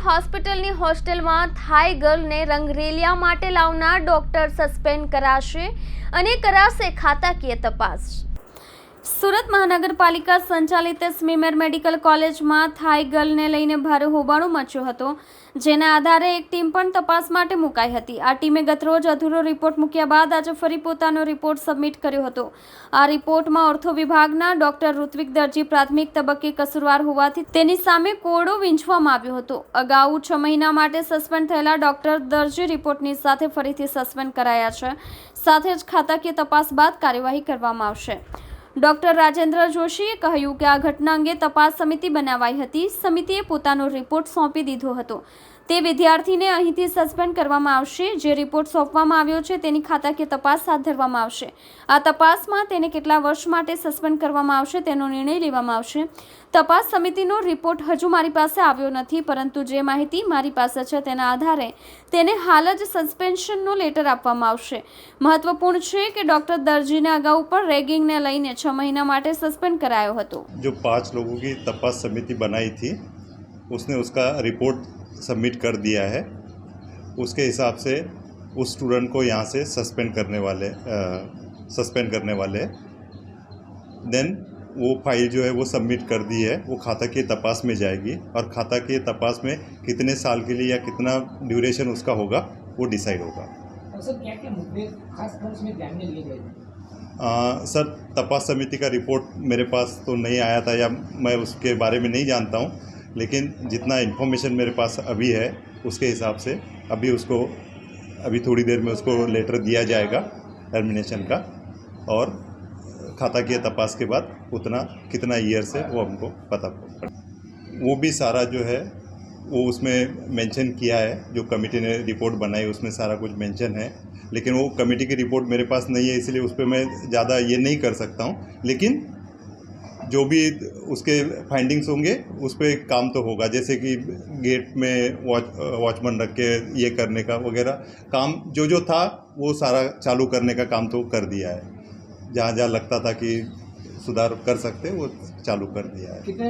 હોસ્પિટલની હોસ્ટેલમાં થાઈ ગર્લને રંગરેલિયા માટે લાવનાર ડોક્ટર સસ્પેન્ડ કરાશે અને કરાશે ખાતાકીય તપાસ. સુરત મહાનગરપાલિકા સંચાલિત સ્મીમેર મેડિકલ કોલેજમાં થાઈ ગર્લને લઈને ભારે હોબાળો મચ્યો હતો, જેના આધારે એક ટીમ પણ તપાસ માટે મુકાઈ હતી. આ ટીમે ગતરોજ અધૂરો રિપોર્ટ મૂક્યા બાદ આજે ફરી પોતાનો રિપોર્ટ સબમિટ કર્યો હતો. આ રિપોર્ટમાં ઓર્થો વિભાગના ડોક્ટર ઋત્વિક દરજી પ્રાથમિક તબક્કે કસૂરવાર હોવાથી તેની સામે કોડો વીંચવામાં આવ્યો હતો. અગાઉ છ મહિના માટે સસ્પેન્ડ થયેલા ડોક્ટર દરજી રિપોર્ટની સાથે ફરીથી સસ્પેન્ડ કરાયા છે. સાથે જ ખાતાકીય તપાસ બાદ કાર્યવાહી કરવામાં આવશે. ડોક્ટર રાજેન્દ્ર જોશીએ કહ્યું કે આ ઘટના અંગે તપાસ સમિતિ બનાવાઈ હતી. સમિતિએ પોતાનો રિપોર્ટ સોંપી દીધો હતો. તે વિદ્યાર્થીને અહીંથી સસ્પેન્ડ કરવામાં આવશે જે રિપોર્ટ સોંપવામાં આવ્યો છે તેની ખાતાકીય તપાસ હાથ ધરવામાં આવશે આ તપાસમાં તેને કેટલા વર્ષ માટે સસ્પેન્ડ કરવામાં આવશે તેનો નિર્ણય લેવામાં આવશે તપાસ સમિતિનો રિપોર્ટ હજુ મારી પાસે આવ્યો નથી પરંતુ જે માહિતી મારી પાસે છે તેના આધારે તેને હાલ જ સસ્પેન્શનનો લેટર આપવામાં આવશે મહત્વપૂર્ણ છે કે ડોક્ટર દરજીને અગાઉ પણ રેગિંગને લઈને છ મહિના માટે સસ્પેન્ડ કરાયો હતો जो पांच लोगों की तपास समिति बनाई थी उसने उसका रिपोर्ट सबमिट कर दिया है उसके हिसाब से उस स्टूडेंट को यहाँ से सस्पेंड करने वाले सस्पेंड करने वाले। देन वो फ़ाइल जो है वो सबमिट कर दी है वो खाता की तपास में जाएगी और खाता की तपास में कितने साल के लिए या कितना ड्यूरेशन उसका होगा वो डिसाइड होगा। क्या क्या मुद्दे खास कर ध्यान में लिए गए आ, सर तपास समिति का रिपोर्ट मेरे पास तो नहीं आया था या मैं उसके बारे में नहीं जानता हूँ लेकिन जितना इन्फॉर्मेशन मेरे पास अभी है, उसके हिसाब से अभी उसको, अभी थोड़ी देर में उसको लेटर दिया जाएगा टर्मिनेशन का और खाता की तपास के बाद उतना कितना ईयर्स है वो हमको पता पड़ वो भी सारा जो है, वो उसमें मेंशन किया है, जो कमेटी ने रिपोर्ट बनाई, उसमें सारा कुछ मेंशन है। लेकिन वो कमेटी की रिपोर्ट मेरे पास नहीं है, इसलिए उस पर मैं ज़्यादा ये नहीं कर सकता हूँ। लेकिन जो भी उसके फाइंडिंग्स होंगे, उस पर काम तो होगा। जैसे कि गेट में वॉच वॉचमैन रख के ये करने का वगैरह काम, जो जो था, वो सारा चालू करने का काम तो कर दिया है। जहाँ जहाँ लगता था कि सुधार कर सकते वो चालू कर दिया है।